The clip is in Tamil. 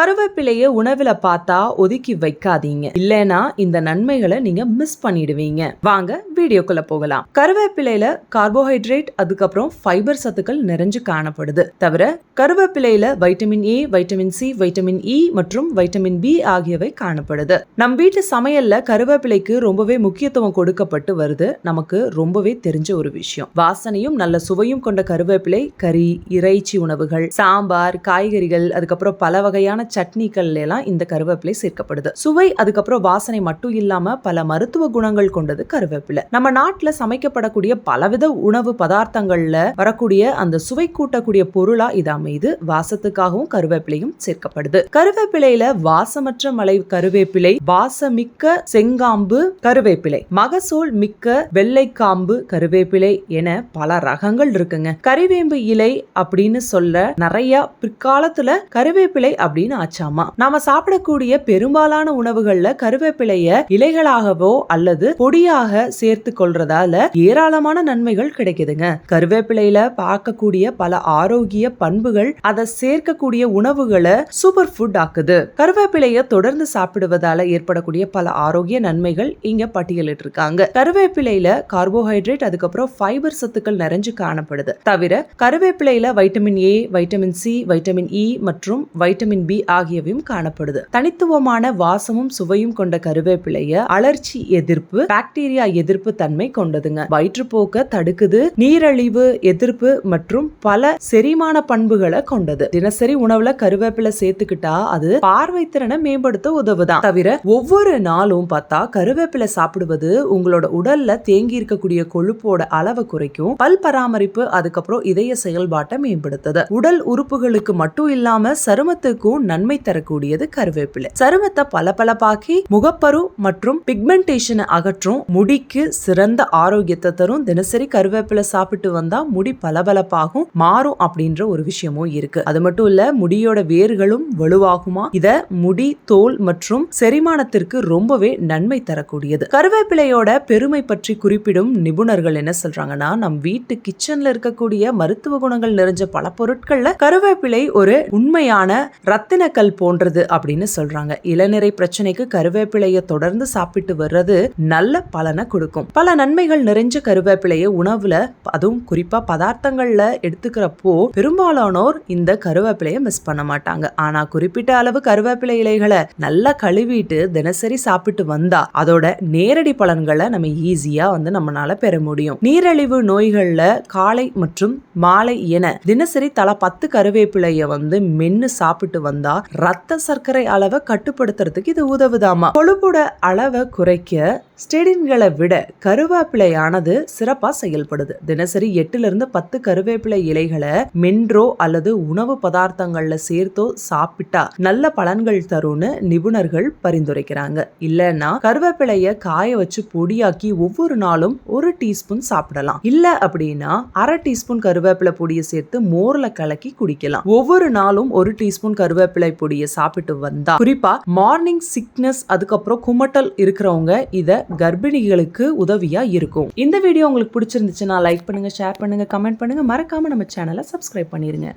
கருவேப்பிலையை உணவில பார்த்தா ஒதுக்கி வைக்காதீங்க. இல்லைனா இந்த நன்மைகளை நீங்க மிஸ் பண்ணிடுவீங்க. வாங்க வீடியோக்குள்ள போகலாம். கருவேப்பிலையில கார்போஹைட்ரேட் அதுக்கப்புறம் ஃபைபர் சத்துக்கள் நிறைஞ்சு காணப்படுது. தவிர கருவேப்பிலையில vitamin A vitamin C vitamin E மற்றும் வைட்டமின் பி ஆகியவை காணப்படுது. நம் வீட்டு சமையல்ல கருவேப்பிலைக்கு ரொம்பவே முக்கியத்துவம் கொடுக்கப்பட்டு வருது. நமக்கு ரொம்பவே தெரிஞ்ச ஒரு விஷயம். வாசனையும் நல்ல சுவையும் கொண்ட கருவேப்பிலை கறி இறைச்சி உணவுகள் சாம்பார் காய்கறிகள் அதுக்கப்புறம் பல வகையான சட்னிகள்லாம் இந்த கருவேப்பிலை சேர்க்கப்படுது. சுவை அதுக்கப்புறம் வாசனை மட்டும் இல்லாம பல மருத்துவ குணங்கள் கொண்டது கருவேப்பிலை. நம்ம நாட்டுல சமைக்கப்படக்கூடிய பலவித உணவு பதார்த்தங்கள்ல வரக்கூடிய அந்த சுவை கூட்டக்கூடிய பொருளா இது அமைது வாசத்துக்காகவும் கருவேப்பிலையும் சேர்க்கப்படுது. கருவேப்பிலையில வாசமற்ற மலை கருவேப்பிலை வாசமிக்க செங்காம்பு கருவேப்பிலை மகசூல் மிக்க வெள்ளைக்காம்பு கருவேப்பிலை என பல ரகங்கள் இருக்குங்க. கறிவேம்பு இலை அப்படின்னு சொல்ல நிறைய பிற்காலத்துல கருவேப்பிலை அப்படின்னு ஆச்சாமா? நாம சாப்பிடக்கூடிய பெரும்பாலான உணவுகள்ல கருவேப்பிலைய இலைகளாகவோ அல்லது பொடியாக சேர்த்து கொள்றதால ஏராளமான நன்மைகள் கிடைக்குதுங்க. கருவேப்பிலையில பார்க்கக்கூடிய பல ஆரோக்கிய பண்புகள் அதை சேர்க்கக்கூடிய உணவுகளை சூப்பர் ஃபுட் ஆக்குது. கருவேப்பிலைய தொடர்ந்து சாப்பிடுவதால ஏற்படக்கூடிய பல ஆரோக்கிய நன்மைகள் இங்க பட்டியலிட்டு இருக்காங்க கருவேப்பிலையில கார்போஹைட்ரேட் அதுக்கப்புறம் ஃபைபர் சத்துக்கள் நிறைஞ்சு காணப்படுது. தவிர கருவேப்பிலையில vitamin A vitamin C vitamin E மற்றும் வைட்டமின் பி ஆகியவையும் காணப்படுது. தனித்துவமான வாசமும் சுவையும் கொண்ட கருவேப்பிலைய அலர்ச்சி எதிர்ப்பு பாக்டீரியா எதிர்ப்பு தன்மை கொண்டதுங்க. வயிற்றுப்போக்க தடுக்குது நீரழிவு எதிர்ப்பு மற்றும் பல செரிமான பண்புகளை கொண்டது. தினசரி உணவுல கருவேப்பிலை சேர்த்துக்கிட்டா அது பார்வை திறனை மேம்படுத்த உதவுதான். தவிர ஒவ்வொரு நாளும் பார்த்தா கருவேப்பிலை சாப்பிடுவது உங்களோட உடல்ல தேங்கி இருக்கக்கூடிய கொழுப்போட அளவை குறைக்கும். பல் பராமரிப்பு அதுக்கப்புறம் இதய செயல்பாட்டை மேம்படுத்துது. உடல் உறுப்புகளுக்கு மட்டும் இல்லாம சருமத்துக்கும் நன்மை தரக்கூடியது கருவேப்பிலை. சருமத்தை பளபளப்பாக்கி முகப்பரு மற்றும் பிக்மெண்டேஷனை அகற்றும் முடிக்கு சிறந்த ஆரோக்கியத்தை தரும். தினசரி கருவேப்பிலை சாப்பிட்டு வந்தா முடி பளபளப்பாகும் மாறும் அப்படின்ற ஒரு விஷயமும் இருக்கு. அது மட்டும் இல்ல முடியோட வேர்களும் வலுவாகுமா? இத முடி தோல் மற்றும் செரிமானத்திற்கு ரொம்பவே நன்மை தரக்கூடியது. கருவேப்பிலையோட பெருமை பற்றி குறிப்பிடும் நிபுணர்கள் என்ன சொல்றாங்கன்னா நம் வீட்டு கிச்சன்ல இருக்கக்கூடிய மருத்துவ குணங்கள் நிறைஞ்ச பல பொருட்கள்ல கருவேப்பிலை ஒரு உண்மையான ரத்தினக்கல் போன்றது அப்படின்னு சொல்றாங்க. இளநிறை பிரச்சனைக்கு கருவேப்பிலையை தொடர்ந்து சாப்பிட்டு வர்றது நல்ல பலனை கொடுக்கும். பல நன்மைகள் நிறைஞ்ச கருவேப்பிலையை உணவுல அதுவும் குறிப்பா பதார்த்தங்கள்ல எடுத்துக்கிறப்போ பெரும்பாலானோர் இந்த கருவேப்பிலையை மிஸ் பண்ண மாட்டாங்க. ஆனா குறிப்பிட்ட அளவு கருவேப்பிலை இலைகளை நல்லா கழுவிட்டு தினசரி சாப்பிட்டு வந்தா அதோட நேரடி பலன்களை நம்ம ஈஸியா வந்து நம்மளால பெற முடியும். நீரழிவு நோய்கள்ல காலை மற்றும் மாலை என தினசரி தலா பத்து கருவேப்பிலையை வந்து மென்னு சாப்பிட்டு வந்தா ரத்த சர்க்கரை அளவை கட்டுப்படுத்துறதுக்கு இது உதவுதாமா. கொழுப்போட அளவை குறைக்க ஸ்டெடின்களை விட கருவேப்பிலையானது சிறப்பாக செயல்படுது. தினசரி எட்டுலேருந்து பத்து கருவேப்பிலை இலைகளை மென்றோ அல்லது உணவு பதார்த்தங்களில் சேர்த்தோ சாப்பிட்டா நல்ல பலன்கள் தரும்னு நிபுணர்கள் பரிந்துரைக்கிறாங்க. இல்லைன்னா கருவேப்பிலைய காய வச்சு பொடியாக்கி ஒவ்வொரு நாளும் ஒரு டீஸ்பூன் சாப்பிடலாம். இல்லை அப்படின்னா அரை டீஸ்பூன் கருவேப்பிலை பொடியை சேர்த்து மோரில் கலக்கி குடிக்கலாம். ஒவ்வொரு நாளும் ஒரு டீஸ்பூன் கருவேப்பிலை பொடியை சாப்பிட்டு வந்தா குறிப்பா மார்னிங் சிக்னஸ் அதுக்கப்புறம் குமட்டல் இருக்கிறவங்க இதை கர்ப்பிணிகளுக்கு உதவியா இருக்கும். இந்த வீடியோ உங்களுக்கு பிடிச்சிருந்துச்சுன்னா லைக் பண்ணுங்க ஷேர் பண்ணுங்க கமெண்ட் பண்ணுங்க. மறக்காம நம்ம சேனலை சப்ஸ்கிரைப் பண்ணிருங்க.